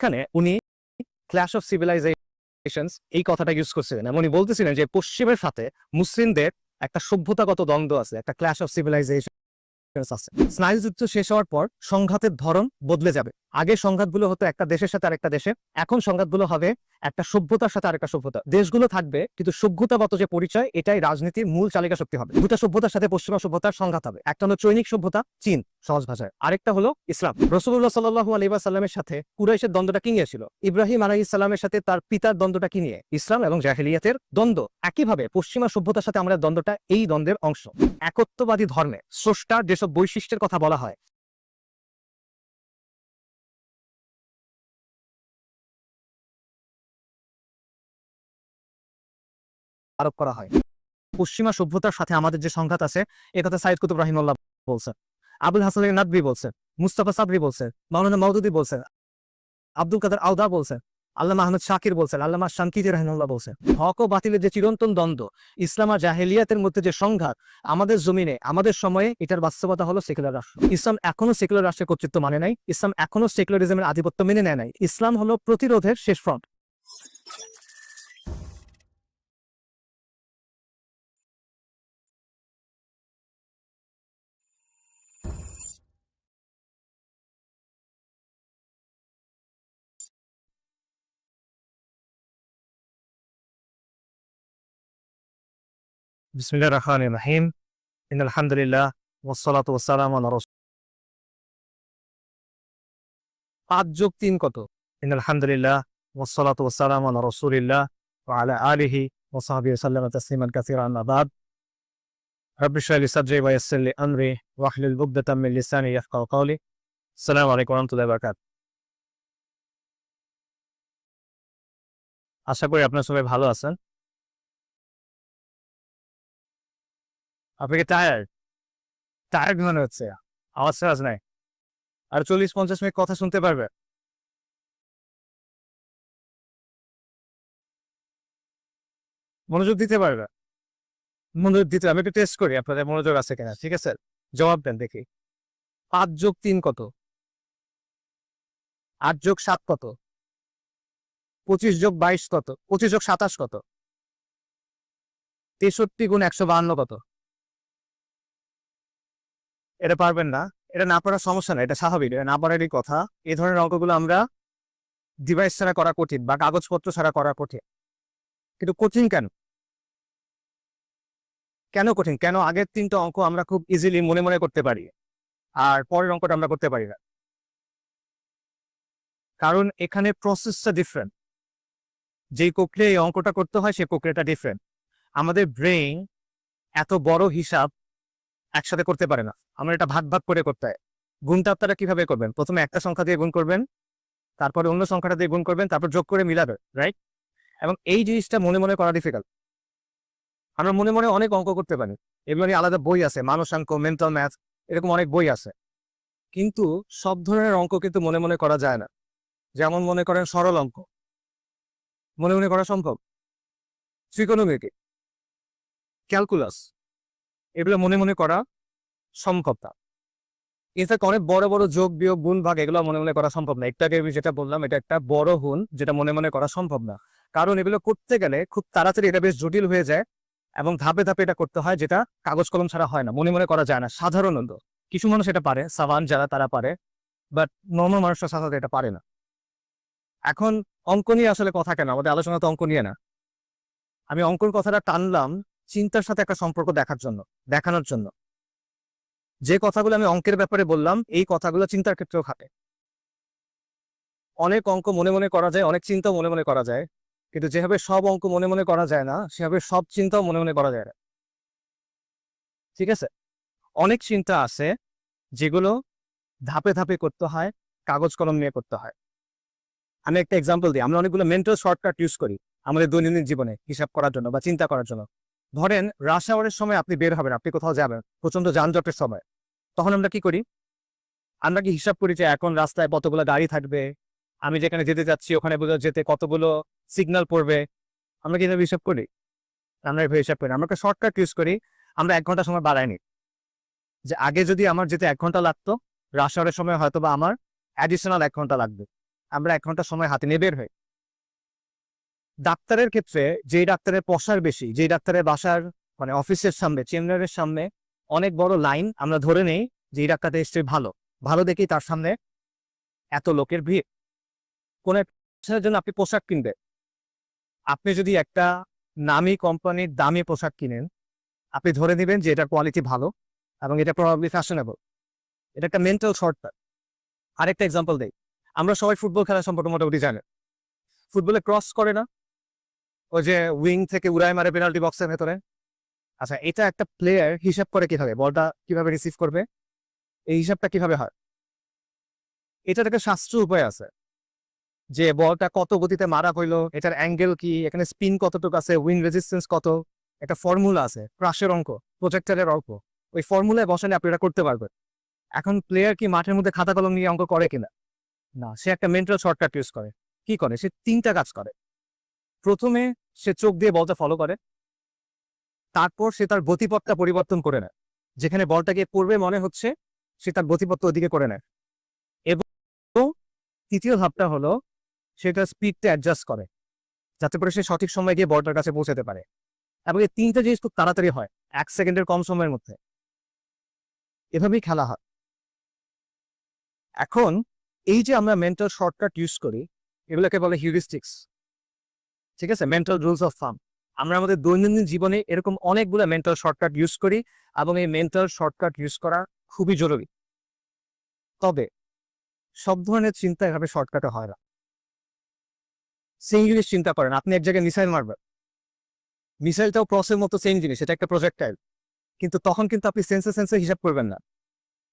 এখানে উনি clash of civilisation এই কথাটা ইউজ করছিলেন। এবং উনি বলতেছিলেন যে পশ্চিমের সাথে মুসলিমদের একটা সভ্যতাগত দ্বন্দ্ব আছে, একটা ক্ল্যাশ অফ সিভিলাইজেশন আছে। স্নায়ুযুদ্ধ শেষ হওয়ার পর সংঘাতের ধরন বদলে যাবে। আগে সংঘাতগুলো হতো একটা দেশের সাথে আরেকটা দেশে, এখন সংঘাতগুলো হবে একটা সভ্যতার সাথে আরেকটা সভ্যতা। দেশগুলো থাকবে, কিন্তু সভ্যতাগত যে পরিচয়, এটাই রাজনীতির মূল চালিকা শক্তি হবে। দুটা সভ্যতার সাথে পশ্চিমা সভ্যতার সংঘাত হবে। একটা হলো চৈনিক সভ্যতা, চীন। সহজ ভাষায়। আরেকটা হলো ইসলাম। রসুল্লাহ সাল্লাহু আলী সাল্লামের সাথে কুরাইশের দ্বন্দ্বটা কি নিয়েছিল ইব্রাহিম আলাহ ইসলামের সাথে তার পিতার দ্বন্দ্বটা কি নিয়ে? ইসলাম এবং জাহেলিয়াতের দ্বন্দ্ব। একইভাবে পশ্চিমা সভ্যতার সাথে আমাদের দ্বন্দ্বটা এই দ্বন্দ্বের অংশ। একত্ববাদী ধর্মে স্রষ্টার যেসব বৈশিষ্ট্যের কথা বলা হয়। আরোপ করা হয়। পশ্চিমা সভ্যতার সাথে আমাদের যে সংঘাত আছে, এ কথা সাইদ কুতুব রাহিমুল্লাহ বলছেন। আবুল হাসান নাদবি বলছেন মুস্তাফা সাবরি বলছেন মাওলানা মৌদুদি বলছেন আব্দুল কাদের আউদা বলছেন আল্লামা আহমদ শাকির বলছেন আল্লামা শান্তিজি রহমুল্লাহ বলছেন হক ও বাতিলের যে চিরন্তন দ্বন্দ্ব, ইসলাম আর জাহেলিয়াতের মধ্যে যে সংঘাত, আমাদের জমিনে, আমাদের সময়ে এটার বাস্তবতা হলো সেকুলার রাষ্ট্র। ইসলাম এখনও সেকুলার রাষ্ট্রের কর্তৃত্ব মানে নাই, ইসলাম এখনও সেকুলারিজমের আধিপত্য মেনে নেয় নাই। ইসলাম হলো প্রতিরোধের শেষ ফ্রন্ট। بسم الله الرحمن الرحيم إن الحمد لله والصلاة والسلام على رسول পাঁচ যোগ তিন কত إن الحمد لله والصلاة والسلام على رسول الله وعلى آله وصحبه وسلم تسليما كثيرا أما بعد رب اشرح لي صدري ويسر لي أمري واحلل عقدة من لساني يفقهوا قولي السلام عليكم ورحمة الله وبركاته আশা করি আপনার সবাই ভালো আছেন আপনি কি টায়ার্ড টায়ার্ড মনে হচ্ছে। আওয়াজ সাজ নাই। আর চল্লিশ, পঞ্চাশ মিনিট কথা শুনতে পারবে। মনোযোগ দিতে পারবে। মনোযোগ দিতে, আমি একটু টেস্ট করি আপনাদের মনোযোগ আছে কিনা, ঠিক আছে? জবাব দেন দেখি। পাঁচ যোগ তিন কত? আট যোগ সাত কত? পঁচিশ যোগ বাইশ কত? পঁচিশ যোগ সাতাশ কত? তেষট্টি গুণ একশো বাহান্ন কত? এটা পারবেন না। এটা না পারার সমস্যা না এটা স্বাভাবিক। এটা না পারারই কথা। এই ধরনের অঙ্কগুলো আমরা ডিভাইস ছাড়া করা কঠিন বা কাগজপত্র ছাড়া করা কঠিন। কিন্তু কঠিন কেন? কেন কঠিন? কেন আগের তিনটা অঙ্ক আমরা খুব ইজিলি মনে মনে করতে পারি আর পরের অঙ্কটা আমরা করতে পারি না? কারণ এখানে প্রসেসটা ডিফারেন্ট যেই প্রক্রিয়া এই অঙ্কটা করতে হয় সেই প্রক্রিয়াটা ডিফারেন্ট আমাদের ব্রেইন এত বড় হিসাব একসাথে করতে পারে না। আমরা এটা ভাগ ভাগ করে করতে হয়। গুণটা আপনারা কীভাবে করবেন? প্রথমে একটা সংখ্যা দিয়ে গুণ করবেন, তারপরে অন্য সংখ্যাটা দিয়ে গুণ করবেন, তারপর যোগ করে মিলাবে রাইট এবং এই জিনিসটা মনে মনে করা ডিফিকাল্ট আমরা মনে মনে অনেক অঙ্ক করতে পারি। এগুলো নিয়ে আলাদা বই আছে, মানসাঙ্ক মেন্টাল ম্যাথ এরকম অনেক বই আছে। কিন্তু সব ধরনের অঙ্ক কিন্তু মনে মনে করা যায় না। যেমন মনে করেন সরল অঙ্ক। মনে মনে করা সম্ভব? ত্রিকোণমিতি ক্যালকুলাস এগুলো মনে মনে করা সম্ভব না ইনফ্যাক্ট অনেক বড় বড় যোগ, বিয়োগ, গুণ, ভাগ এগুলো মনে মনে করা সম্ভব না। একটাকে আমি যেটা বললাম, এটা একটা বড় হুন যেটা মনে মনে করা সম্ভব না। কারণ এগুলো করতে গেলে খুব তাড়াতাড়ি এটা বেশ জটিল হয়ে যায় এবং ধাপে ধাপে এটা করতে হয় যেটা কাগজ কলম ছাড়া হয় না। মনে মনে করা যায় না। সাধারণত কিছু মানুষ এটা পারে, সাবান যারা তারা পারে বাট নর্মাল মানুষরা সাধারণত এটা পারে না। এখন অঙ্ক নিয়ে আসলে কথা কেন? আমাদের আলোচনা তো অঙ্ক নিয়ে না। আমি অঙ্কর কথাটা টানলাম চিন্তার সাথে একটা সম্পর্ক দেখার জন্য, দেখানোর জন্য। যে কথাগুলো আমি অঙ্কের ব্যাপারে বললাম, এই কথাগুলো চিন্তার ক্ষেত্রেও খাটে। অনেক অঙ্ক মনে মনে করা যায়, অনেক চিন্তাও মনে মনে করা যায়। কিন্তু যেভাবে সব অঙ্ক মনে মনে করা যায় না, সেভাবে সব চিন্তাও মনে মনে করা যায় না। ঠিক আছে? অনেক চিন্তা আছে, যেগুলো ধাপে ধাপে করতে হয়, কাগজ কলম নিয়ে করতে হয়। আমি একটা এক্সাম্পল দিই, আমরা অনেকগুলো মেন্টাল শর্টকাট ইউজ করি, আমাদের দৈনন্দিন জীবনে হিসাব করার জন্য বা চিন্তা করার জন্য। ধরেন রাশ আওয়ারের সময় আপনি বের হবেন, আপনি কোথাও যাবেন প্রচণ্ড যানজটের সময়। তখন আমরা কি করি? আমরা কি হিসাব করি যে এখন রাস্তায় কতগুলো গাড়ি থাকবে? আমি যেখানে যেতে যাচ্ছি ওখানে যেতে কতগুলো সিগন্যাল পড়বে। আমরা কি এভাবে হিসাব করি? আমরা এভাবে হিসাব করি। আমরা শর্টকাট ইউজ করি। আমরা এক ঘণ্টা সময় বাড়াইনি। যে আগে যদি আমার যেতে এক ঘণ্টা লাগতো, রাশ আওয়ারের সময় হয়তো বা আমার অ্যাডিশনাল এক ঘণ্টা লাগবে। আমরা এক ঘণ্টা সময় হাতে নিয়ে বের হই। ডাক্তারের ক্ষেত্রে যেই ডাক্তারের পশার বেশি, যেই ডাক্তারের বাসার মানে অফিসের সামনে, চেম্বারের সামনে অনেক বড় লাইন আমরা ধরে নেই যে এই ডাক্তারটা এসছে ভালো। ভালো দেখেই তার সামনে এত লোকের ভিড়। কোন একটার জন্য আপনি পোশাক কিনবেন। আপনি যদি একটা নামি কোম্পানির দামি পোশাক কিনেন, আপনি ধরে নেবেন যে এটার কোয়ালিটি ভালো এবং এটা প্রভাবলি ফ্যাশনেবল এটা একটা মেন্টাল শর্টকাট আরেকটা এক্সাম্পল দেই। আমরা সবাই ফুটবল খেলা সম্পর্কে মোটামুটি জানি ফুটবলে ক্রস করে না। ওই যে উইং থেকে উড়ায় মারে পেনাল্টি বক্সের ভেতরে। আচ্ছা এটা একটা প্লেয়ার হিসাব করে কীভাবে? বলটা কীভাবে রিসিভ করবে? এই হিসাবটা কীভাবে হয়? এটার একটা শাস্ত্রীয় উপায় আছে। যে বলটা কত গতিতে মারা হইল, এটার অ্যাঙ্গেল কি, এখানে স্পিন কতটুকু আছে উইন রেজিস্ট্যান্স কত, একটা ফর্মুলা আছে ক্রাশের অঙ্ক প্রজেক্টারের অঙ্ক। ওই ফর্মুলায় বসালে আপনি এটা করতে পারবেন। এখন প্লেয়ার কি মাঠের মধ্যে খাতা কলম নিয়ে অঙ্ক করে কিনা? না, সে একটা মেন্টাল শর্টকাট ইউজ করে। কি করে? সে তিনটা কাজ করে। প্রথমে সে চোখ দিয়ে বলটা ফলো করে, তারপর সে তার গতিপথটা পরিবর্তন করে নেয়, যেখানে বলটা গিয়ে পড়বে মনে হচ্ছে সে তার গতিপথ ওদিকে করে নেয়। এবং তৃতীয় ধাপটা হলো সেটা স্পিডটা অ্যাডজাস্ট করে, যাতে করে সে সঠিক সময় গিয়ে বলটার কাছে পৌঁছাতে পারে। এবং এই তিনটা জিনিস খুব তাড়াতাড়ি হয়, এক সেকেন্ডের কম সময়ের মধ্যে। এভাবেই খেলা হয়। এখন এই যে আমরা মেন্টাল শর্টকাট ইউজ করি, এগুলোকে বলে হিউরিস্টিক্স ঠিক আছে? মেন্টাল রুলস অফ ফার্ম আমরা আমাদের দৈনন্দিন জীবনে এরকম অনেকগুলো মেন্টাল শর্টকাট ইউজ করি এবং এই মেন্টাল শর্টকাট ইউজ করা খুবই জরুরি। তবে সব ধরনের চিন্তা এভাবে শর্টকাটে হয় না। সেম জিনিস চিন্তা করেন, আপনি এক জায়গায় মিসাইল মারবেন। মিসাইলটাও প্রসের মতো সেম জিনিস, এটা একটা প্রজেক্টাইল কিন্তু তখন কিন্তু আপনি সেন্সে সেন্সে হিসাব করবেন না।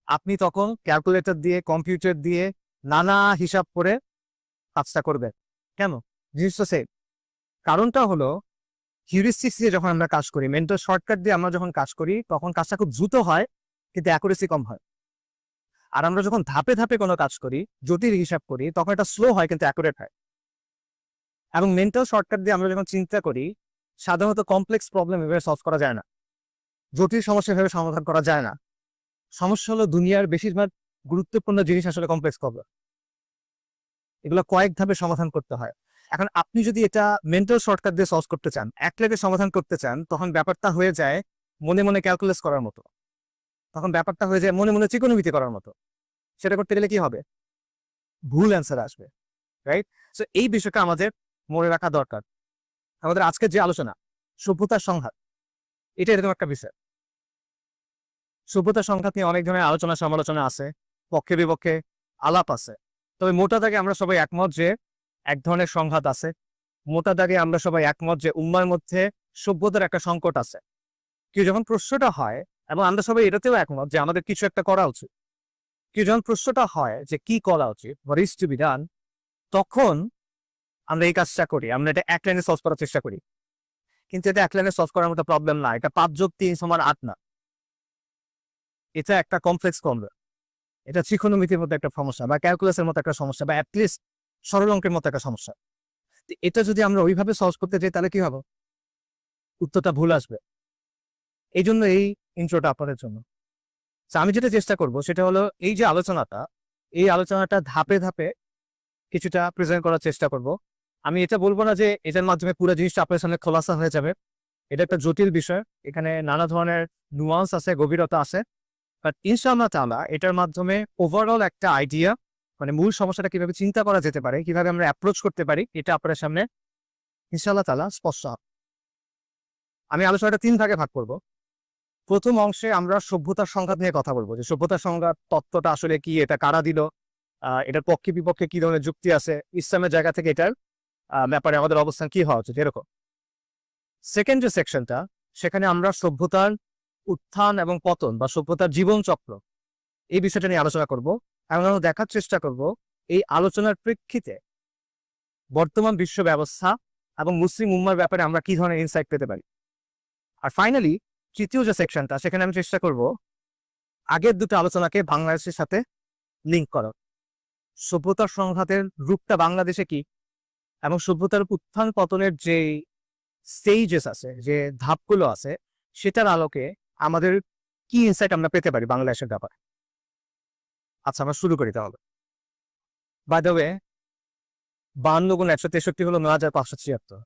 আপনি তখন ক্যালকুলেটর দিয়ে কম্পিউটার দিয়ে নানা হিসাব করে কাজটা করবেন। কেন? জিনিসটা সেম কারণটা হলো হিউরিস্টিক্স দিয়ে যখন আমরা কাজ করি মেন্টাল শর্টকাট দিয়ে আমরা যখন কাজ করি, তখন কাজটা খুব দ্রুত হয়, কিন্তু অ্যাকুরেসি কম হয়। আর আমরা যখন ধাপে ধাপে কোনো কাজ করি, জটিল হিসাব করি, তখন এটা স্লো হয়, কিন্তু অ্যাকুরেট হয়। এবং মেন্টাল শর্টকাট দিয়ে আমরা যখন চিন্তা করি, সাধারণত কমপ্লেক্স প্রবলেম এভাবে সলভ করা যায় না। জটিল সমস্যা এভাবে সমাধান করা যায় না। সমস্যা হলো দুনিয়ার বেশিরভাগ গুরুত্বপূর্ণ জিনিস আসলে কমপ্লেক্স প্রবলেম এগুলো কয়েক ধাপে সমাধান করতে হয়। এখন আপনি যদি এটা মেন্টাল শর্টকাট দিয়ে সলভ করতে চান, এক লেগে সমাধান করতে চান, তখন ব্যাপারটা হয়ে যায় মনে মনে ক্যালকুলেস করার মতো। তখন ব্যাপারটা হয়ে যায় মনে মনে চিকনমিতি করার মতো। সেটা করতে গেলে কি হবে? ভুল অ্যান্সার আসবে রাইট সো এই বিষয়টা আমাদের মনে রাখা দরকার। আমাদের আজকের যে আলোচনা, সভ্যতার সংঘাত, এটা এরকম একটা বিষয়। সভ্যতার সংঘাত নিয়ে অনেক ধরনের আলোচনা সমালোচনা আছে পক্ষে বিপক্ষে আলাপ আছে। তবে মোটা দাগে আমরা সবাই একমত যে এক ধরনের সংঘাত আছে। মোটা দাগে আমরা সবাই একমত যে উম্মার মধ্যে সভ্যতার একটা সংকট আছে। কি যখন প্রশ্নটা হয়, এবং আমরা সবাই এটাতেও একমত যে আমাদের কিছু একটা করা উচিত। কি যখন প্রশ্নটা হয় যে কি করা উচিত হোয়াট ইজ টু বি তখন আমরা এই কাজটা করি, আমরা এটা এক লাইনে সলভ করার চেষ্টা করি। কিন্তু এটা এক লাইনে সলভ করার মতো প্রবলেম না, এটা পাঁচ যোগ তিন সমান আট না। এটা একটা কমপ্লেক্স প্রবলেম এটা ত্রিকোণমিতির মতো একটা সমস্যা, বা ক্যালকুলাসের মতো একটা সমস্যা, বা অ্যাটলিস্ট সরল অঙ্কের মতো একটা সমস্যা। এটা যদি আমরা ওইভাবে সলভ করতে যাই, তাহলে কি হবে? উত্তরটা ভুল আসবে। এই জন্য এই ইন্ট্রোটা আপনাদের জন্য। আমি যেটা চেষ্টা করব, সেটা হলো এই যে আলোচনাটা, এই আলোচনাটা ধাপে ধাপে কিছুটা প্রেজেন্ট করার চেষ্টা করব। আমি এটা বলব না যে এটার মাধ্যমে পুরো জিনিসটা আপনার সামনে খোলাসা হয়ে যাবে। এটা একটা জটিল বিষয়। এখানে নানা ধরনের নুয়ান্স আছে, গভীরতা আছে। বাট ইনশাআল্লাহ তাআলা, এটার মাধ্যমে ওভারঅল একটা আইডিয়া মানে মূল সমস্যাটা কীভাবে চিন্তা করা যেতে পারে, কীভাবে আমরা অ্যাপ্রোচ করতে পারি, এটা আপনার সামনে ইনশাআল্লাহ তাআলা স্পষ্ট হবে। আমি আলোচনাটা তিন ভাগে ভাগ করব। প্রথম অংশে আমরা সভ্যতার সংঘাত নিয়ে কথা বলব। যে সভ্যতার সংঘাত তত্ত্বটা আসলে কি, এটা কারা দিল এটার পক্ষে বিপক্ষে কি ধরনের যুক্তি আছে, ইসলামের জায়গা থেকে এটার ব্যাপারে আমাদের অবস্থান কি হওয়া উচিত, এরকম। সেকেন্ড যে সেকশনটা সেখানে আমরা সভ্যতার উত্থান এবং পতন বা সভ্যতার জীবন চক্র এই বিষয়টা নিয়ে আলোচনা করব। এবং আমরা দেখার চেষ্টা করব এই আলোচনার প্রেক্ষিতে বর্তমান বিশ্ব ব্যবস্থা এবং মুসলিম উম্মার ব্যাপারে আমরা কি ধরনের ইনসাইট পেতে পারি? আর ফাইনালি তৃতীয় যে সেকশনটা সেখানে আমি চেষ্টা করব আগের দুটো আলোচনাকে বাংলাদেশের সাথে লিঙ্ক করার। সভ্যতার সংঘাতের রূপটা বাংলাদেশে কি? এবং সভ্যতার উত্থান পতনের যে স্টেজেস আছে, যে ধাপগুলো আছে, সেটার আলোকে আমাদের কি ইনসাইট আমরা পেতে পারি বাংলাদেশের ব্যাপারে? আচ্ছা আমরা শুরু করি তাহলে। বাই দ্য ওয়ে গুণ একশো তেষট্টি হলো নয় হাজার পাঁচশো ছিয়াত্তর।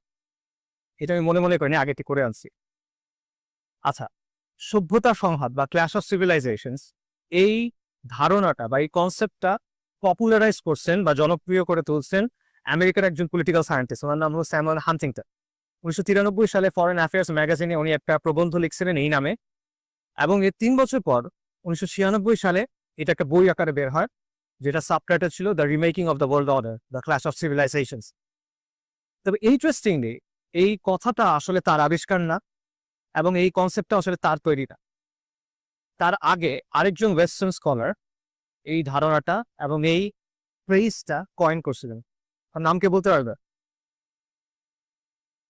এটা আমি মনে মনে করিনি, আগে এটি করে আনছি। আচ্ছা সভ্যতা সংঘাত বা ক্ল্যাশ অফ সিভিলাইজেশনস এই ধারণাটা বা এই কনসেপ্টটা পপুলারাইজ করছেন বা জনপ্রিয় করে তুলছেন আমেরিকার একজন পলিটিক্যাল সায়েন্টিস্ট ওনার নাম হলো স্যামুয়েল হান্টিংটন। উনিশশো তিরানব্বই সালে ফরেন অ্যাফেয়ার্স ম্যাগাজিনে উনি একটা প্রবন্ধ লিখছিলেন এই নামে। এবং এর তিন বছর পর, উনিশশো ছিয়ানব্বই সালে এটা একটা বই আকারে বের হয়, যেটা সাবটাইটেল ছিল the remaking of the world order the clash of civilizations তবে ইন্টারেস্টিংলি এই কথাটা আসলে তার আবিষ্কার না, এবং এই কনসেপ্টটা আসলে তার তৈরি না। তার আগে আরেকজন ওয়েস্টার্ন স্কলার এই ধারণাটা এবং এই ফ্রেজটা কয়েন করছিলেন। তার নাম কে বলতে পারবে?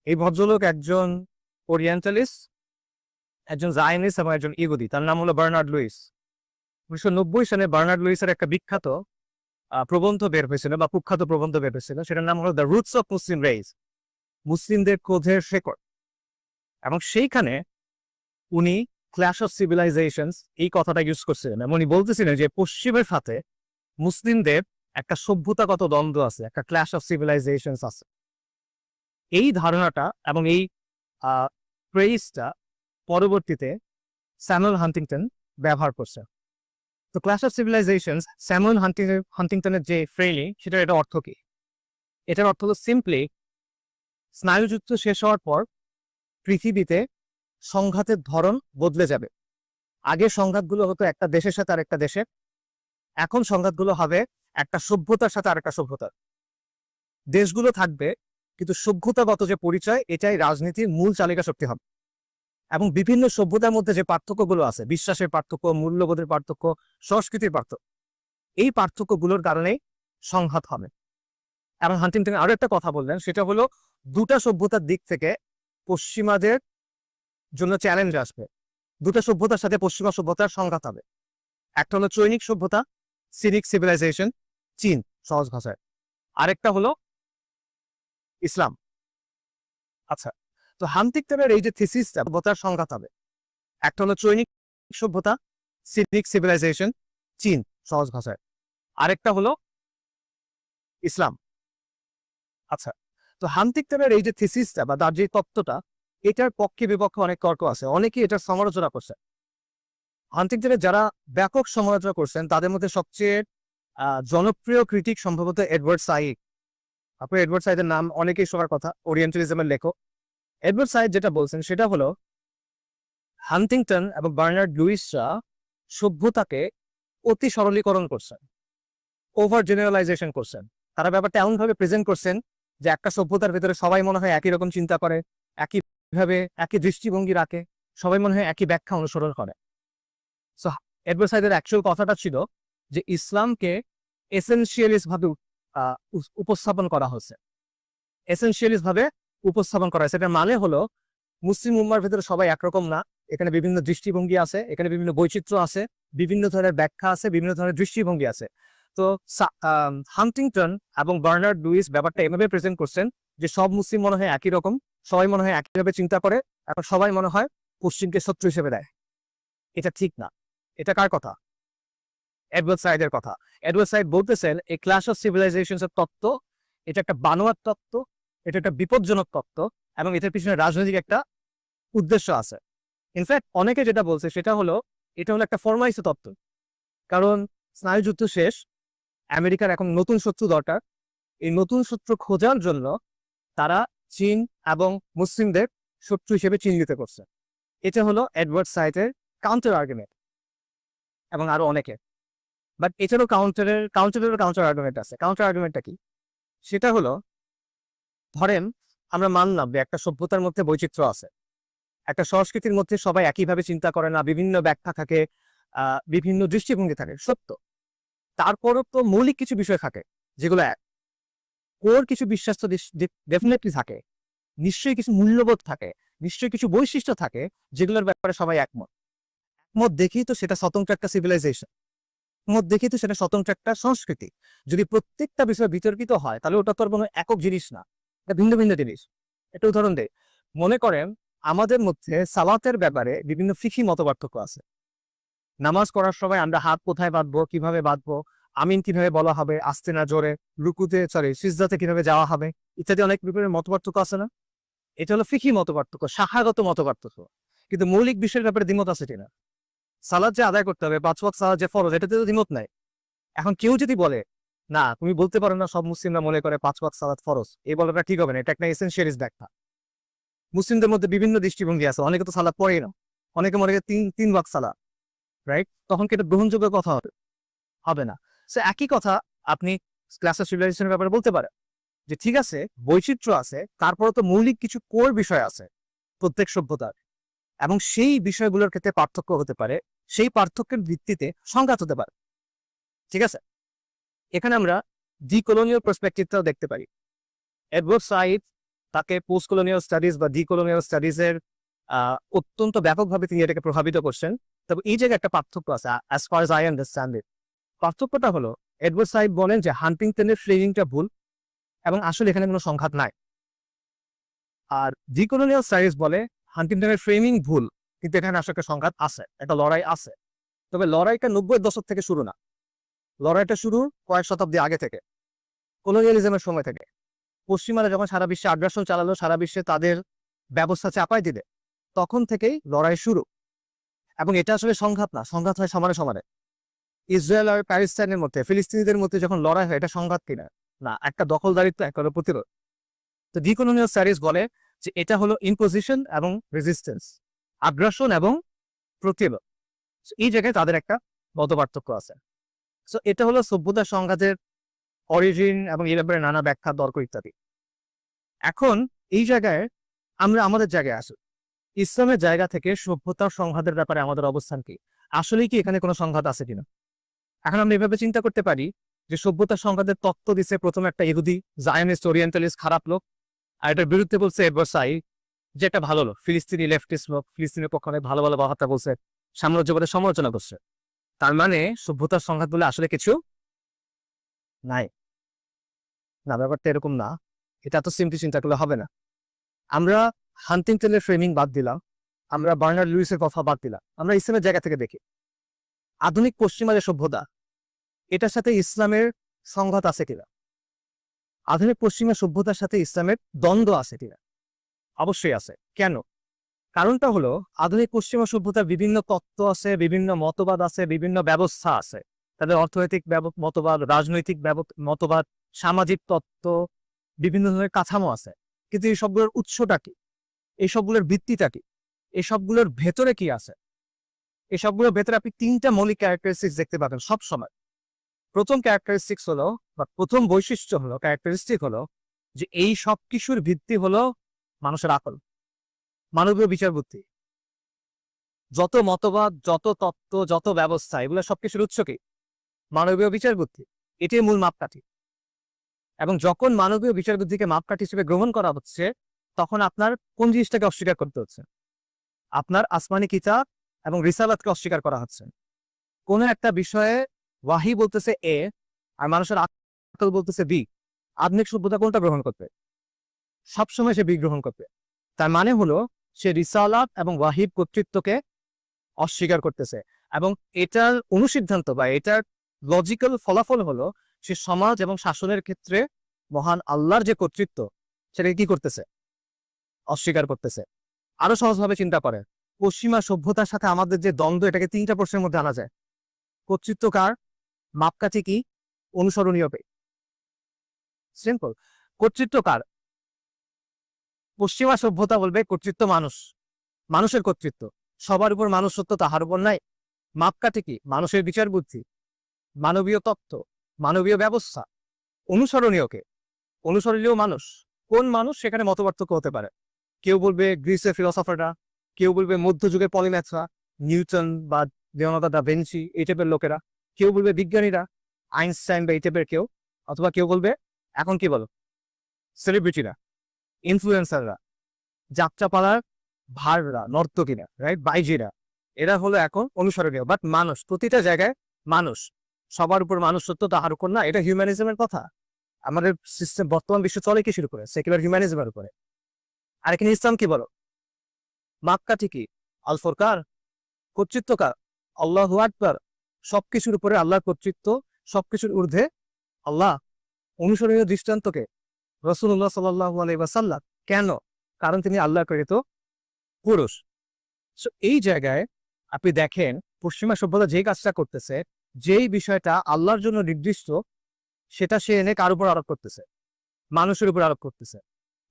এই ভদ্রলোক একজন ওরিয়েন্টালিস্ট একজন জায়নিস্ট এবং একজন ইহুদি তার নাম হলো বার্নার্ড লুইস উনিশশো নব্বই সালে বার্নার্ড লুইসের একটা বিখ্যাত প্রবন্ধ বের হয়েছিল বা কুখ্যাত প্রবন্ধ বের হয়েছিল। সেটার নাম হলো the roots of Muslim rage মুসলিমদের ক্রোধের শেকড়। এবং সেইখানে উনি ক্ল্যাশ অফ সিভিলাইজেশন এই কথাটা ইউজ করছিলেন। এবং উনি বলতেছিলেন যে পশ্চিমের সাথে মুসলিমদের একটা সভ্যতাগত দ্বন্দ্ব আছে, একটা ক্ল্যাশ অফ সিভিলাইজেশন আছে। এই ধারণাটা এবং এই প্রেইসটা পরবর্তীতে স্যামুয়েল হান্টিংটন ব্যবহার করছে তো clash of civilization Samuel Hunting হান্টিংটনের যে ফ্রেলি সেটার এটা অর্থ কি? এটার অর্থ হলো সিম্পলি স্নায়ুযুদ্ধ শেষ হওয়ার পর পৃথিবীতে সংঘাতের ধরন বদলে যাবে। আগে সংঘাতগুলো হতো একটা দেশের সাথে আরেকটা দেশের, এখন সংঘাতগুলো হবে একটা সভ্যতার সাথে আরেকটা সভ্যতার। দেশগুলো থাকবে, কিন্তু সভ্যতাগত যে পরিচয়, এটাই রাজনীতির মূল চালিকা শক্তি হবে। এবং বিভিন্ন সভ্যতার মধ্যে যে পার্থক্যগুলো আছে, বিশ্বাসের পার্থক্য, মূল্যবোধের পার্থক্য, সংস্কৃতির পার্থক্য, এই পার্থক্যগুলোর কারণেই সংঘাত হবে। এবং হান্টিংটন আরও একটা কথা বললেন, সেটা হলো দুটা সভ্যতার দিক থেকে পশ্চিমাদের জন্য চ্যালেঞ্জ আসবে। দুটা সভ্যতার সাথে পশ্চিমা সভ্যতার সংঘাত হবে। একটা হলো চৈনিক সভ্যতা, সিনিক সিভিলাইজেশন চীন, সহজ ভাষায়। আরেকটা হলো ইসলাম। আচ্ছা তো হান্তিকটারের এই যে থিসিসটা সভ্যতার সংঘাত হবে। একটা হলো চৈনিক সভ্যতা সিনিক সিভিলাইজেশন চীন, সহজ ভাষায়। আরেকটা হলো ইসলাম। আচ্ছা তো হান্তিকটারের এই যে থিসিসটা বা তার যে তত্ত্বটা, এটার পক্ষে বিপক্ষে অনেক তর্ক আছে। অনেকে এটার সমালোচনা করছে। হান্তিকটারের যারা ব্যাপক সমালোচনা করছেন, তাদের মধ্যে সবচেয়ে জনপ্রিয় ক্রিটিক সম্ভবত এডওয়ার্ড সাইক আপনি এডওয়ার্ড সাইদের নাম অনেকেই শোনার কথা ওরিয়েন্টালিজমের লেখক। এডওয়ার্ড সাইদ যেটা বলছেন সেটা হলো, হান্টিংটন এবং বার্নার্ড লুইসরা সভ্যতাকে অতি সরলীকরণ করছেন, ওভার জেনারেলাইজেশন করছেন। তারা ব্যাপারটা এমন ভাবে প্রেজেন্ট করছেন যে একটা সভ্যতার ভেতরে সবাই মনে হয় একই রকম চিন্তা করে, একই ভাবে, একই দৃষ্টিভঙ্গি রাখে, সবাই মনে হয় একই ব্যাখ্যা অনুসরণ করে। সো, এডওয়ার্ড সাইদের অ্যাকচুয়াল কথাটা ছিল যে ইসলামকে এসেনশিয়ালিস্ট ভাবে উপস্থাপন করা হয়েছে। এসেনশিয়ালিস্ট ভাবে উপস্থাপন করা হয়েছে এটার মানে হলো মুসলিম উম্মার ভেতরে সবাই একরকম না। এখানে বিভিন্ন দৃষ্টিভঙ্গি আছে, এখানে বিভিন্ন বৈচিত্র্য আছে, বিভিন্ন ধরনের ব্যাখ্যা আছে, বিভিন্ন ধরনের দৃষ্টিভঙ্গি আছে। তো হান্টিংটন এবং বার্নার্ড লুইস ব্যাপারটা এভাবে প্রেজেন্ট করছেন যে সব মুসলিম মনে হয় একই রকম, সবাই মনে হয় একইভাবে চিন্তা করে, এখন সবাই মনে হয় পশ্চিমকে শত্রু হিসেবে দেয়। এটা ঠিক না। এটা কার কথা? এডওয়ার্ড সাইডের কথা। এডওয়ার্ড সাইড বলতেছেন এই ক্লাস অফ সিভিলাইজেশন তত্ত্ব, এটা একটা বানোয়ার তত্ত্ব এটা একটা বিপজ্জনক তত্ত্ব এবং এটার পিছনে রাজনৈতিক একটা উদ্দেশ্য আছে। ইনফ্যাক্ট অনেকে যেটা বলছে সেটা হলো, এটা হলো একটা ফরমাইজ তত্ত্ব। কারণ স্নায়ুযুদ্ধ শেষ, আমেরিকার এখন নতুন শত্রু দরকার। এই নতুন শত্রু খোঁজার জন্য তারা চীন এবং মুসলিমদের শত্রু হিসেবে চিহ্নিত করছে। এটা হলো এডওয়ার্ড সাইটের কাউন্টার আর্গুমেন্ট এবং আরও অনেকে। বাট এটারও কাউন্টারের কাউন্টারেরও কাউন্টার আর্গুমেন্ট আছে। কাউন্টার আর্গুমেন্টটা কি? সেটা হলো ধরেন, আমরা মানলাম যে একটা সভ্যতার মধ্যে বৈচিত্র্য আছে। একটা সংস্কৃতির মধ্যে সবাই একইভাবে চিন্তা করে না, বিভিন্ন ব্যাখ্যা থাকে বিভিন্ন দৃষ্টিভঙ্গি থাকে, সত্য। তারপরও তো মৌলিক কিছু বিষয় থাকে, যেগুলো কোর কিছু বিশ্বাস তো ডেফিনেটলি থাকে। নিশ্চয়ই কিছু মূল্যবোধ থাকে, নিশ্চয়ই কিছু বৈশিষ্ট্য থাকে, যেগুলোর ব্যাপারে সবাই একমত। একমত দেখেই তো সেটা স্বতন্ত্র একটা সিভিলাইজেশন একমত দেখেই তো সেটা স্বতন্ত্র একটা সংস্কৃতি। যদি প্রত্যেকটা বিষয় বিতর্কিত হয়, তাহলে ওটা তো আর কোনো একক জিনিস না। এটা ভিন্ন ভিন্ন জিনিস। একটা উদাহরণ দেয় মনে করেন আমাদের মধ্যে সালাতের ব্যাপারে বিভিন্ন ফিকি মতপার্থক্য আছে। নামাজ করার সময় আমরা হাত কোথায় বাঁধবো, কীভাবে বাঁধবো, আমিন কীভাবে বলা হবে, আসতে না জোরে, রুকুতে সরি সিজদাতে কীভাবে যাওয়া হবে, ইত্যাদি অনেক ব্যাপারে মত পার্থক্য আছে না? এটা হলো ফিকি মত পার্থক্য শাখাগত মত পার্থক্য কিন্তু মৌলিক বিষয়ের ব্যাপারে দ্বিমত আছে কিনা? সালাদ যে আদায় করতে হবে, পাঁচ ওয়াক্ত সালাদ যে ফরজ, এটাতে তো দ্বিমত নাই। এখন কেউ যদি বলে না, তুমি বলতে পারো না সব মুসলিমরা মনে করে পাঁচ ওয়াক্ত সালাদ ফরজ। এই বলাটা ঠিক হবে না, এটা একটা এসেন্সিয়ালিস ব্যাখ্যা। মুসলিমদের মধ্যে বিভিন্ন দৃষ্টিভঙ্গি আছে, অনেকে তো সালাদ পড়েই না। অনেকে মনে করে তিন তিন ওয়াক্ত সালাদ রাইট তখন কি এটা গ্রহণযোগ্য কথা হবে? হবে না। সে একই কথা আপনি ক্লাসের সিভিলাইজেশনের ব্যাপারে বলতে পারেন, যে ঠিক আছে, বৈচিত্র্য আছে, তারপরে তো মৌলিক কিছু কোর বিষয় আছে, প্রত্যেক সভ্যতার। এবং সেই বিষয়গুলোর ক্ষেত্রে পার্থক্য হতে পারে, সেই পার্থক্যের ভিত্তিতে সংঘাত হতে পারে। ঠিক আছে? এখানে আমরা ডি কলোনিয়াল পার্সপেক্টিভটাও দেখতে পারি। এডওয়ার্ড সাইড তাকে পোস্ট কলোনিয়াল স্টাডিজ বা ডি কলোনিয়াল স্টাডিজের অত্যন্ত ব্যাপকভাবে তিনি এটাকে প্রভাবিত করছেন। তবে এই জায়গায় একটা পার্থক্য আছে as far I understand it পার্থক্যটা হলো এডওয়ার্ড সাইড বলেন যে হান্টিংটনের ফ্রেমিংটা ভুল এবং আসলে এখানে কোনো সংঘাত নাই। আর ডিকোলোনিয়াল স্টাডিজ বলে হান্টিংটনের ফ্রেমিং ভুল, কিন্তু এখানে আসলে একটা সংঘাত আছে, একটা লড়াই আছে। তবে লড়াইটা নব্বই দশক থেকে শুরু না। লড়াইটা শুরু কয়েক শতাব্দী আগে থেকে কলোনিয়ালিজমের সময় থেকে। পশ্চিমারা যখন সারা বিশ্বে আগ্রাসন চালালো, সারা বিশ্বে তাদের ব্যবস্থা চাপাই দিলে, তখন থেকেই লড়াই শুরু। এবং এটা আসলে সংঘাত না, সংঘাত হয় সমানে সমানে। ইসরায়েল আর প্যালেস্টাইনের মধ্যে, ফিলিস্তিনিদের মধ্যে যখন লড়াই হয়, এটা সংঘাত কিনা? না, একটা দখলদারিত্ব, একটা প্রতিরোধ। তো ডিকোনোমিয়াল স্টাডিজ বলে যে এটা হলো ইনপোজিশন এবং রেজিস্ট্যান্স আগ্রাসন এবং প্রতিরোধ। এই জায়গায় তাদের একটা মত পার্থক্য আছে। সো এটা হলো সভ্যতা সংঘাতের অরিজিন এবং এই ব্যাপারে নানা ব্যাখ্যা তর্ক ইত্যাদি। এখন এই জায়গায় আমরা আমাদের জায়গায় আসি। ইসলামের জায়গা থেকে সভ্যতার সংঘাতের ব্যাপারে আমাদের অবস্থান কি? আসলেই কি এখানে কোনো সংঘাত আছে কিনা? এখন আমরা এভাবে চিন্তা করতে পারি যে সভ্যতার সংঘাতের তত্ত্ব দিছে প্রথম একটা ইহুদি জায়নিস্ট ওরিয়েন্টালিস্ট খারাপ লোক আর এটার বিরুদ্ধে বলছে এডভার্সাই যে একটা ভালো লোক, ফিলিস্তিনি লেফটিস্ট লোক, ফিলিস্তিনের পক্ষে অনেক ভালো ভালো কথাবার্তা বলছে, সাম্রাজ্যবাদের সমালোচনা করছে। তার মানে সভ্যতার সংঘাত বলে আসলে কিছু নাই। না, ব্যাপারটা এরকম না। এটা তো সিম্পলি চিন্তা করলে হবে না। আমরা হান্টিংটনের ফ্রেমিং বাদ দিলাম। আমরা বার্নার্ড লুইসের কথা বাদ দিলাম। আমরা ইসলামের জায়গা থেকে দেখি। আধুনিক পশ্চিমা যে সভ্যতা, এটার সাথে ইসলামের সংঘাত আছে কিনা? আধুনিক পশ্চিমা সভ্যতার সাথে ইসলামের দ্বন্দ্ব আছে কিনা? অবশ্যই আছে। কেন? কারণটা হলো আধুনিক পশ্চিমা সভ্যতার বিভিন্ন তত্ত্ব আছে, বিভিন্ন মতবাদ আছে, বিভিন্ন ব্যবস্থা আছে। তাদের অর্থনৈতিক মতবাদ, রাজনৈতিক মতবাদ, সামাজিক তত্ত্ব, বিভিন্ন ধরনের কাঠামো আছে। কিন্তু এই সবগুলোর উৎসটা কি? এই সবগুলোর ভিত্তিটা কি? এই সবগুলোর ভেতরে কি আছে? এই সবগুলোর ভেতরে আপনি তিনটা মৌলিক ক্যারেক্টারিস্টিক্স দেখতে পাবেন সব সময় প্রথম ক্যারেক্টারিস্টিক্স হলো, বা প্রথম বৈশিষ্ট্য হলো ক্যারেক্টারিস্টিক হলো যে এই সব কিছুর ভিত্তি হলো মানুষের আকল। মানবীয় বিচার বুদ্ধি যত মতবাদ, যত তত্ত্ব, যত ব্যবস্থা, এগুলো সবকিছুর উৎস কি? মানবীয় বিচার বুদ্ধি এটি মূল মাপকাঠি। এবং যখন মানবীয় বিচার বুদ্ধিকে মাপকাঠি হিসেবে গ্রহণ করা হচ্ছে, তখন আপনার কোন জিনিসটাকে অস্বীকার করতে হচ্ছে? আপনার আসমানি কিতাব এবং রিসালাতকে অস্বীকার করা হচ্ছে। কোনো একটা বিষয়ে ওয়াহি বলতেছে এ, আর মানুষের আকল বলতেছে বি। আধুনিক সভ্যতা কোনটা গ্রহণ করবে? সবসময় সে বি গ্রহণ করবে। তার মানে হলো সে রিসালাত এবং ওয়াহিদ কর্তৃত্বকে অস্বীকার করতেছে। এবং এটার অনুসিদ্ধান্ত বা এটার লজিক্যাল ফলাফল হলো, সে সমাজ এবং শাসনের ক্ষেত্রে মহান আল্লাহর যে কর্তৃত্ব, সেটাকে কি করতেছে? অস্বীকার করতেছে। আরও সহজভাবে চিন্তা করে পশ্চিমা সভ্যতার সাথে আমাদের যে দ্বন্দ্ব, এটাকে তিনটা প্রশ্নের মধ্যে আনা যায়। কর্তৃত্ব কার? মাপকাঠি কি? অনুসরণীয় সিম্পল কর্তৃত্ব কার? পশ্চিমা সভ্যতা বলবে কর্তৃত্ব মানুষ, মানুষের কর্তৃত্ব। সবার উপর মানুষত্ব তাহার উপর নাই। মাপকাঠি কি? মানুষের বিচার বুদ্ধি। মানবীয় তত্ত্ব, মানবীয় ব্যবস্থা। অনুসরণীয় কে? অনুসরণীয় মানুষ। কোন মানুষ? সেখানে মতপার্থক্য হতে পারে। কেউ বলবে গ্রিসের ফিলসফাররা, কেউ বলবে মধ্যযুগের পলিম্যাথরা, নিউটন বা লিওনার্দো দা ভেঞ্চি এই টাইপের লোকেরা। কেউ বলবে বিজ্ঞানীরা, আইনস্টাইন বা এই টাইপের কেউ। অথবা কেউ বলবে, এখন কি বলো? সেলিব্রিটিরা। ইনফ্লুয়েন্সাররা যাত্রাপালার ভাররা নর্তকীরা রাইট বাইজিরা, এরা হলো এখন অনুসরণীয়। বাট মানুষ, প্রতিটা জায়গায় মানুষ, সবার উপর মানুষত্ব তাহার উপর না, এটা হিউম্যানিজমের কথা। আমাদের সিস্টেম বর্তমান বিশ্ব চলে কি শুরু করে? সেকুলার হিউম্যানিজমের উপরে। আর এখানে ইসলাম কি বলো? মাক্কা ঠিকই, আল ফোরকার কর্তৃত্ব কার আল্লাহ আকবর, সবকিছুর উপরে আল্লাহর কর্তৃত্ব, সবকিছুর ঊর্ধ্বে আল্লাহ। অনুসরণীয় দৃষ্টান্তকে রসুল্লাহ সাল্লাহ কেন? কারণ তিনি আল্লাহ প্রেরিত পুরুষ। এই জায়গায় আপনি দেখেন, পশ্চিমা সভ্যতা যে কাজটা করতেছে, যেই বিষয়টা আল্লাহর জন্য নির্দিষ্ট, সেটা সে এনে কার উপর আরোপ করতেছে? মানুষের উপর আরোপ করতেছে।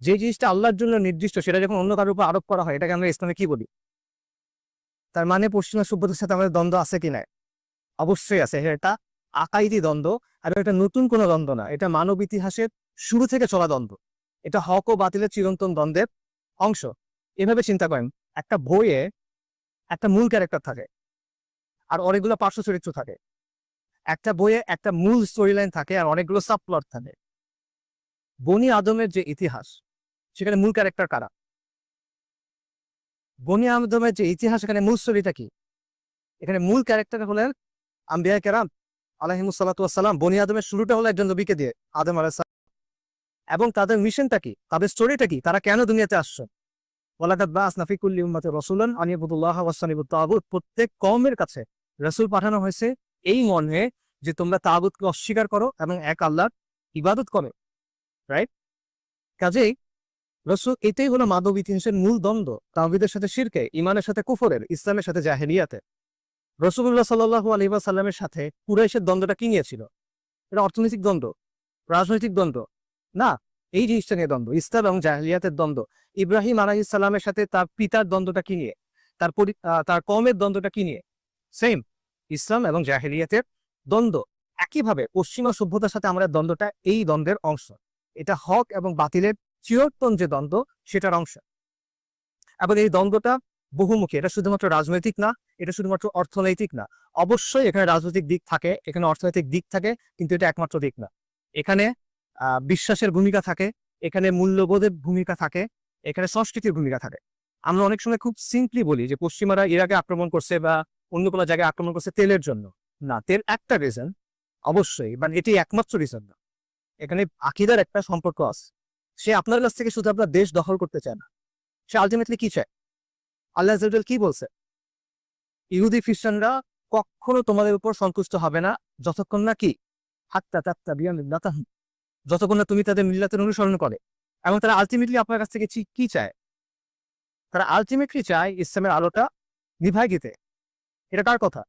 যে জিনিসটা আল্লাহর জন্য নির্দিষ্ট, সেটা যখন অন্য কারোর উপর আরোপ করা হয়, এটাকে আমরা ইসলামে কি বলি? তার মানে পশ্চিমা সভ্যতার সাথে আমাদের দ্বন্দ্ব আছে কি না অবশ্যই আছে। এটা আকাইদি দ্বন্দ্ব, আর এটা নতুন কোনো দ্বন্দ্ব না। এটা মানব ইতিহাসের শুরু থেকে চলা দ্বন্দ্ব। এটা হক ও বাতিলের চিরন্তন দ্বন্দ্বের অংশ। এভাবে চিন্তা করেন, একটা বইয়ে একটা মূল ক্যারেক্টার থাকে আর অনেকগুলো পার্শ্ব চরিত্র থাকে। একটা বইয়ে একটা মূল স্টোরি লাইন থাকে আর অনেকগুলো সাবপ্লট থাকে। বনি আদমের যে ইতিহাস, সেখানে মূল ক্যারেক্টার কারা? বনি আদমের যে ইতিহাস এখানে মূল স্টোরিটা কি? এখানে মূল ক্যারেক্টার হলেন আম্বিয়া কেরাম আলহিমুসাল্লাতাম বনি আদমের শুরুটা হলো একজন নবীকে দিয়ে, আদম আলাহ এবং তাদের মিশনটা কি? তাদের স্টোরিটা কি? তারা কেন দুনিয়াতে আসছে? প্রত্যেক কওমের কাছে রসুল পাঠানো হয়েছে এই মনে যে তোমরা তাগুতকে অস্বীকার করো এবং এক আল্লাহর ইবাদত করো রাইট কাজেই রসুল, এটাই হলো মানব ইতিহাসের মূল দ্বন্দ্ব। তাওহিদের সাথে শিরকে ইমানের সাথে কুফরের, ইসলামের সাথে জাহেরিয়াতে রসুল্লাহ সাল্লাহ আলহিবা সাল্লামের সাথে কুরাইশের দ্বন্দ্বটা কি নিয়েছিল এটা অর্থনৈতিক দ্বন্দ্ব, রাজনৈতিক দ্বন্দ্ব। না, এই জিনিসটা নিয়ে দ্বন্দ্ব। ইসলাম এবং জাহেলিয়াতের দ্বন্দ্ব। ইব্রাহিম আলাহি সাল্লামের সাথে তার পিতার দ্বন্দ্বটা কি নিয়ে? তার তার কমের দ্বন্দ্বটা কি নিয়ে? সেম ইসলাম এবং জাহেলিয়াতের দ্বন্দ্ব। একইভাবে পশ্চিমা সভ্যতার সাথে আমাদের দ্বন্দ্বটা এই দ্বন্দ্বের অংশ। এটা হক এবং বাতিলের চিরন্তন যে দ্বন্দ্ব, সেটার অংশ। এবং এই দ্বন্দ্বটা বহুমুখী। এটা শুধুমাত্র রাজনৈতিক না, এটা শুধুমাত্র অর্থনৈতিক না। অবশ্যই এখানে রাজনৈতিক দিক থাকে, এখানে অর্থনৈতিক দিক থাকে, কিন্তু এটা একমাত্র দিক না। এখানে বিশ্বাসের ভূমিকা থাকে, এখানে মূল্যবোধের ভূমিকা থাকে, এখানে সংস্কৃতির ভূমিকা থাকে। আমরা অনেক সময় খুব সিম্পলি বলি যে, পশ্চিমারা ইরাকে আক্রমণ করছে বা অন্য কোনো জায়গায় আক্রমণ করছে তেলের জন্য। না, তেল একটা রিজন অবশ্যই মানে এটি একমাত্র রিজন না। এখানে আকিদার একটা সম্পর্ক আছে। সে আপনার কাছ থেকে শুধু আপনার দেশ দখল করতে চায় না। সে আলটিমেটলি কি চায়? আল্লাহ কি বলছে? ইহুদি খ্রিস্টানরা কখনো তোমাদের উপর সন্তুষ্ট হবে না, যতক্ষণ না কি? হাত্তা তাত্তা বিয়া মিল্লাতাহুম। যতক্ষণ না তুমি তাদের মিল্লাতের অনুসরণ করে এবং তারা আলটিমেটলি আপনার কাছ থেকে কি চায়? তারা আলটিমেটলি চায় ইসলামের আলোটা নিভাই দিতে এটা কার কথা?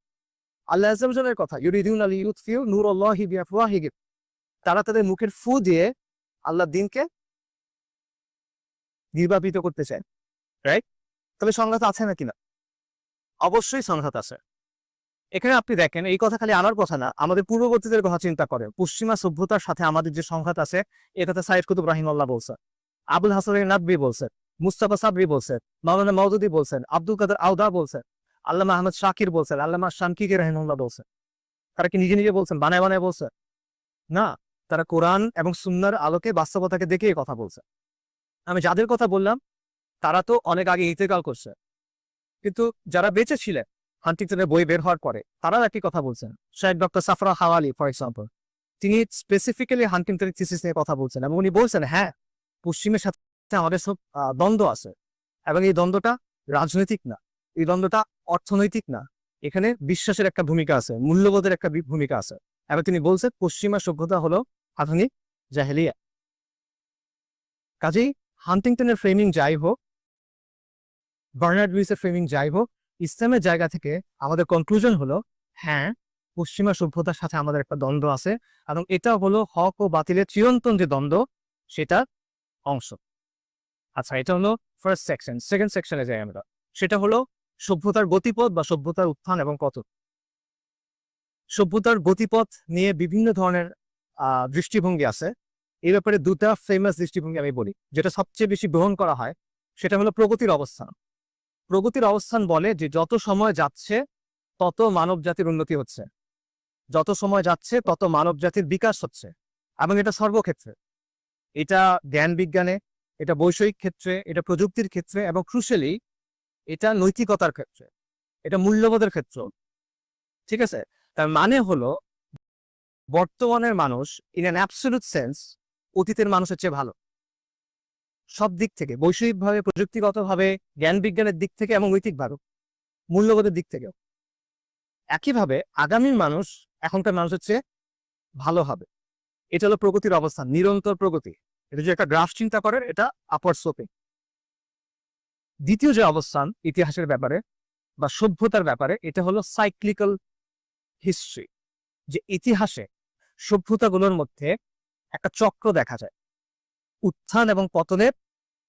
আল্লাহ আজমের কথা ইউরিদিউন আলী ইউথফিউ নূর আল্লাহি বিআফওয়াহিহি তারা তাদের মুখের ফু দিয়ে আল্লাহ দিনকে নির্বাপিত করতে চায় রাইট তবে সংঘাত আছে নাকি না? অবশ্যই সংঘাত আছে। এখানে আপনি দেখেন, এই কথা খালি আমার কথা না, আমাদের পূর্ববর্তীদের কথা চিন্তা করে পশ্চিমা সভ্যতার সাথে আমাদের যে সংঘাত আছে এ কথা সাইদ কুতুব রাহিমাল্লাহ বলছে আবুল হাসান নাদবি বলছে মুস্তাফা সাবরি বলছেন, মাওলানা মৌদুদি বলছেন, আব্দুল কাদের আউদা বলছেন, আল্লামা আহমদ শাকির বলছেন, আল্লামা শানকিকে রহিমুল্লাহ বলছেন। তারা কি নিজে নিজে বলছেন, বানায় বানায় বলছে না, তারা কোরআন এবং সুন্নার আলোকে বাস্তবতাকে দেখে এই কথা বলছে আমি যাদের কথা বললাম, তারা তো অনেক আগে ইতেকাল করছে। কিন্তু যারা বেঁচে ছিলেন হান্টিংটনের বই বের হওয়ার পরে তারাও একই কথা বলছেন। Shahed doctor Safar Hawali for example তিনি স্পেসিফিক্যালি হান্টিংটনের থিসিস নিয়ে কথা বলছেন এবং উনি বলছেন হ্যাঁ পশ্চিমের সাথে আমাদের সব দ্বন্দ্ব আছে এবং এই দ্বন্দ্বটা রাজনৈতিক না, এই দ্বন্দ্বটা অর্থনৈতিক না। এখানে বিশ্বাসের একটা ভূমিকা আছে, মূল্যবোধের একটা ভূমিকা আছে। এবং তিনি বলছেন, পশ্চিমা সভ্যতা হলো আধুনিক জাহেলিয়া। কাজেই হান্টিংটনের ফ্রেমিং যাই হোক, বার্নার্ড লুইসের ফ্রেমিং যাই হোক ইসলামের জায়গা থেকে আমাদের কনক্লুশন হলো হ্যাঁ পশ্চিমা সভ্যতার সাথে আমাদের একটা দ্বন্দ্ব আছে এবং এটা হলো হক ও বাতিলের চিরন্তন যে দ্বন্দ্ব সেটার অংশ। আচ্ছা এটা হলো ফার্স্ট সেকশন সেকেন্ড সেকশনে যাই আমরা। সেটা হলো সভ্যতার গতিপথ বা সভ্যতার উত্থান এবং পতন সভ্যতার গতিপথ নিয়ে বিভিন্ন ধরনের দৃষ্টিভঙ্গি আছে। এই ব্যাপারে দুটা ফেমাস দৃষ্টিভঙ্গি আমি বলি, যেটা সবচেয়ে বেশি গ্রহণ করা হয়, সেটা হলো প্রগতির অবস্থান। প্রগতির অবস্থান বলে যে যত সময় যাচ্ছে, তত মানব জাতির উন্নতি হচ্ছে। যত সময় যাচ্ছে, তত মানব জাতির বিকাশ হচ্ছে। এবং এটা সর্বক্ষেত্রে। এটা জ্ঞান বিজ্ঞানে, এটা বৈষয়িক ক্ষেত্রে, এটা প্রযুক্তির ক্ষেত্রে এবং ক্রুশালি এটা নৈতিকতার ক্ষেত্রে। এটা মূল্যবোধের ক্ষেত্র ঠিক আছে? তার মানে হলো, বর্তমানের মানুষ ইন অ্যান অ্যাবসলিউট সেন্স অতীতের মানুষের চেয়ে ভালো। সব দিক থেকে বৈষয়িকভাবে প্রযুক্তিগতভাবে, জ্ঞান বিজ্ঞানের দিক থেকে এবং নৈতিকভাবে মূল্যবোধের দিক থেকেও। একইভাবে আগামীর মানুষ, এখনকার মানুষের চেয়ে ভালো হবে। এটা হলো প্রগতির অবস্থান, নিরন্তর প্রগতি। এটা যে একটা গ্রাফ চিন্তা করেন এটা আপার সোপে দ্বিতীয় যে অবস্থান, ইতিহাসের ব্যাপারে বা সভ্যতার ব্যাপারে, এটা হলো সাইক্লিক্যাল হিস্ট্রি যে ইতিহাসে সভ্যতাগুলোর মধ্যে একটা চক্র দেখা যায়। উত্থান এবং পতনের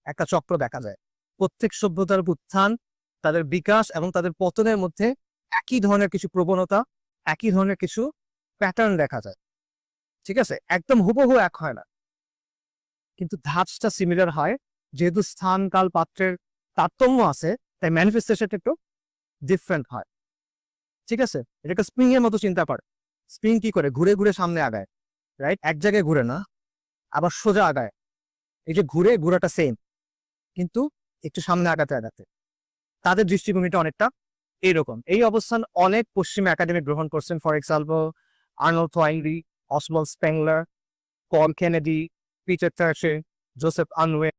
একটা চক্র দেখা যায়। প্রত্যেক সভ্যতার উত্থান, তাদের বিকাশ এবং তাদের পতনের মধ্যে একই ধরনের কিছু প্রবণতা, একই ধরনের কিছু প্যাটার্ন দেখা যায়। ঠিক আছে? একদম হুবহু এক হয় না। কিন্তু ধাপসটা সিমিলার হয়। যেহেতু স্থান, কাল, পাত্রের তারতম্য আছে, তাই ম্যানিফেস্টেশনটা একটু ডিফারেন্ট হয়। ঠিক আছে? এটাকে স্প্রিং এর মতো চিন্তা করে। স্প্রিং কি করে? ঘুরে ঘুরে সামনে আগায় রাইট এক জায়গায় ঘুরে না, আবার সোজা আগায়। এই যে ঘুরে ঘোরাটা সেম কিন্তু একটু সামনে আগাতে আগাতে। তাদের দৃষ্টিভঙ্গিটা অনেকটা এইরকম। এই অবস্থান অনেক পশ্চিম একাডেমি গ্রহণ করছেন ফর এক্সাম্পল আর্নল্ড থোয়াইনরি অসমল স্প্যাংলার পল কেনেডি পিটার থার্সে জোসেফ আনওয়ে